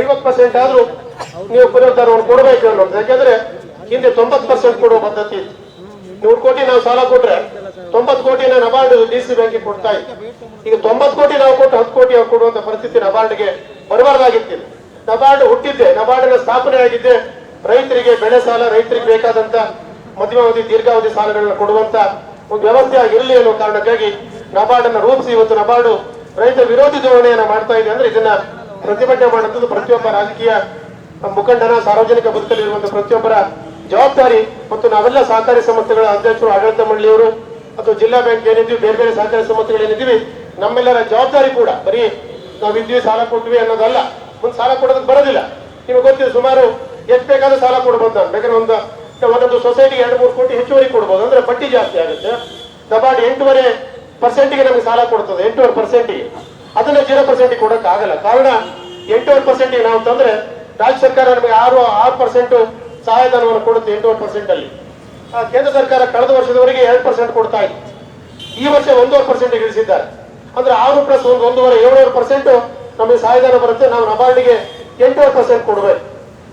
ಐವತ್ತು ಪರ್ಸೆಂಟ್ ಆದ್ರೂ ನೀವು ಪುನರುದ್ಧಾರವನ್ನು ಕೊಡಬೇಕು ಅನ್ನೋದು. ಯಾಕೆಂದ್ರೆ ಹಿಂದೆ ತೊಂಬತ್ತು ಪರ್ಸೆಂಟ್ ಕೊಡುವ ಪದ್ಧತಿ ಇತ್ತು. ನೂರು ಕೋಟಿ ನಾವು ಸಾಲ ಕೊಟ್ರೆ ತೊಂಬತ್ ಕೋಟಿನ ನಬಾರ್ಡ್ ಡಿ ಸಿ ಬ್ಯಾಂಕಿಗೆ ಕೊಡ್ತಾ ಇತ್ತು ಈಗ ತೊಂಬತ್ತು ಕೋಟಿ ನಾವು ಕೊಟ್ಟು ಹತ್ತು ಕೋಟಿ ಅವ್ರು ಕೊಡುವಂತ ಪರಿಸ್ಥಿತಿ ನಬಾರ್ಡ್ಗೆ ಬರಬಾರ್ದಾಗಿತ್ತು ನಬಾರ್ಡ್ ಹುಟ್ಟಿದ್ದೆ. ನಬಾರ್ಡ್ನ ಸ್ಥಾಪನೆ ಆಗಿದ್ದೆ. ರೈತರಿಗೆ ಬೆಳೆ ಸಾಲ, ರೈತರಿಗೆ ಬೇಕಾದಂತ ಮಧ್ಯಮಾವಧಿ ದೀರ್ಘಾವಧಿ ಸಾಲಗಳನ್ನ ಕೊಡುವಂತ ಒಂದು ವ್ಯವಸ್ಥೆ ಆಗಿರಲಿ ಅನ್ನೋ ಕಾರಣಕ್ಕಾಗಿ ನಬಾರ್ಡ್ ಅನ್ನ ರೂಪಿಸಿ ಇವತ್ತು ನಬಾರ್ಡು ರೈತ ವಿರೋಧಿ ಧೋರಣೆಯನ್ನ ಮಾಡ್ತಾ ಇದೆ ಅಂದ್ರೆ ಇದನ್ನ ಪ್ರತಿಭಟನೆ ಮಾಡುವಂಥದ್ದು ಪ್ರತಿಯೊಬ್ಬ ರಾಜಕೀಯ ಮುಖಂಡರ ಸಾರ್ವಜನಿಕ ಬದುಕಲ್ಲಿರುವಂತಹ ಪ್ರತಿಯೊಬ್ಬರ ಜವಾಬ್ದಾರಿ ಮತ್ತು ನಾವೆಲ್ಲ ಸಹಕಾರಿ ಸಂಸ್ಥೆಗಳ ಅಧ್ಯಕ್ಷರು ಆಡಳಿತ ಮಂಡಳಿಯವರು ಅಥವಾ ಜಿಲ್ಲಾ ಬ್ಯಾಂಕ್ ಏನಿದ್ವಿ ಬೇರೆ ಬೇರೆ ಸಹಕಾರಿ ಸಂಸ್ಥೆಗಳು ಏನಿದ್ದೀವಿ, ನಮ್ಮೆಲ್ಲರ ಜವಾಬ್ದಾರಿ ಕೂಡ. ಬರೀ ನಾವು ಇದ್ವಿ ಸಾಲ ಕೊಟ್ವಿ ಅನ್ನೋದಲ್ಲ. ಒಂದು ಸಾಲ ಕೊಡೋದಕ್ಕೆ ಬರೋದಿಲ್ಲ. ನಿಮಗೆ ಗೊತ್ತಿದೆ, ಸುಮಾರು ಎಷ್ಟು ಬೇಕಾದ್ರೂ ಸಾಲ ಕೊಡ್ಬೋದು ನಾನು ಬೇಕಾದ್ರೆ ಒಂದು, ಒಂದೊಂದು ಸೊಸೈಟಿಗೆ ಎರಡು, ಮೂರು ಕೋಟಿ ಹೆಚ್ಚುವರಿ ಕೊಡ್ಬೋದು. ಅಂದ್ರೆ ಬಡ್ಡಿ ಜಾಸ್ತಿ ಆಗುತ್ತೆ. ನಬಾರ್ಡ್ ಎಂಟೂವರೆ ಪರ್ಸೆಂಟಿಗೆ ನಮಗೆ ಸಾಲ ಕೊಡ್ತದೆ, ಎಂಟೂವರೆ ಪರ್ಸೆಂಟಿಗೆ ಅದನ್ನ ಜೀರೋ ಪರ್ಸೆಂಟ್ ಕೊಡಕ್ ಆಗಲ್ಲ. ಕಾರಣ ಎಂಟೂವರೆ ಪರ್ಸೆಂಟ್ ನಾವು ತಂದ್ರೆ ರಾಜ್ಯ ಸರ್ಕಾರ ನಮಗೆ ಆರು ಆರು ಪರ್ಸೆಂಟ್ ಸಹಾಯಧನವನ್ನು ಕೊಡುತ್ತೆ ಎಂಟೂವರೆ ಪರ್ಸೆಂಟ್ ಅಲ್ಲಿ. ಕೇಂದ್ರ ಸರ್ಕಾರ ಕಳೆದ ವರ್ಷದವರೆಗೆ ಎರಡು ಪರ್ಸೆಂಟ್ ಕೊಡ್ತಾ ಇತ್ತು ಈ ವರ್ಷ ಒಂದೂವರೆ ಪರ್ಸೆಂಟ್ ಇಳಿಸಿದ್ದಾರೆ. ಅಂದ್ರೆ ಆರು ಪ್ಲಸ್ ಒಂದು, ಒಂದೂವರೆ ಏಳುವರೆ ಪರ್ಸೆಂಟ್ ನಮಗೆ ಸಹಾಯಧನ ಬರುತ್ತೆ. ನಾವು ನಬಾರ್ಡಿಗೆ ಎಂಟೂವರೆ ಪರ್ಸೆಂಟ್ ಕೊಡಬೇಕು.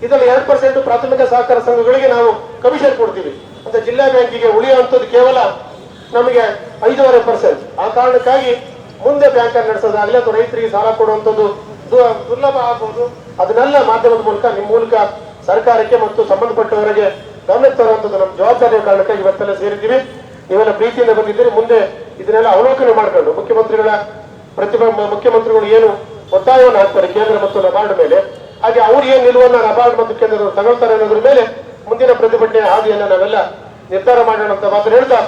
ಇದರಲ್ಲಿ ಎರಡು ಪರ್ಸೆಂಟ್ ಪ್ರಾಥಮಿಕ ಸಹಕಾರ ಸಂಘಗಳಿಗೆ ನಾವು ಕಮಿಷನ್ ಕೊಡ್ತೀವಿ. ಅಂದ್ರೆ ಜಿಲ್ಲಾ ಬ್ಯಾಂಕಿಗೆ ಉಳಿಯುವಂಥದ್ದು ಕೇವಲ ನಮಗೆ ಐದೂವರೆ ಪರ್ಸೆಂಟ್ ಆ ಕಾರಣಕ್ಕಾಗಿ ಮುಂದೆ ಬ್ಯಾಂಕ್ ಅನ್ನು ನಡೆಸೋದಾಗಲಿ ಅಥವಾ ರೈತರಿಗೆ ಸಾಲ ಕೊಡುವಂಥದ್ದು ದುರ್ಲಭ ಆಗ್ಬೋದು. ಅದನ್ನೆಲ್ಲ ಮಾಧ್ಯಮದ ಮೂಲಕ, ನಿಮ್ಮ ಮೂಲಕ ಸರ್ಕಾರಕ್ಕೆ ಮತ್ತು ಸಂಬಂಧಪಟ್ಟವರಿಗೆ ಗಮನ ತರುವಂಥದ್ದು ನಮ್ಮ ಜವಾಬ್ದಾರಿಯ ಕಾರಣಕ್ಕೆ ಇವತ್ತೆಲ್ಲ ಸೇರಿದ್ದೀವಿ. ನೀವೆಲ್ಲ ಪ್ರೀತಿಯಿಂದ ಬಂದಿದ್ದೀರಿ. ಮುಂದೆ ಇದನ್ನೆಲ್ಲ ಅವಲೋಕನೆ ಮಾಡಿಕೊಂಡು ಮುಖ್ಯಮಂತ್ರಿಗಳ ಪ್ರತಿಭಾ ಮುಖ್ಯಮಂತ್ರಿಗಳು ಏನು ಒತ್ತಾಯವನ್ನು ಹಾಕ್ತಾರೆ ಕೇಂದ್ರ ಮತ್ತು ನಬಾರ್ಡ್ ಮೇಲೆ, ಹಾಗೆ ಅವ್ರು ಏನು ನಿಲುವನ್ನ ನಬಾರ್ಡ್ ಮತ್ತು ಕೇಂದ್ರ ತಗೊಳ್ತಾರೆ ಅನ್ನೋದ್ರ ಮೇಲೆ ಮುಂದಿನ ಪ್ರತಿಭಟನೆ ಹಾದಿಯನ್ನ ನಾವೆಲ್ಲ ನಿರ್ಧಾರ ಮಾಡೋಣ ಅಂತ ಮಾತ್ರ ಹೇಳ್ತಾ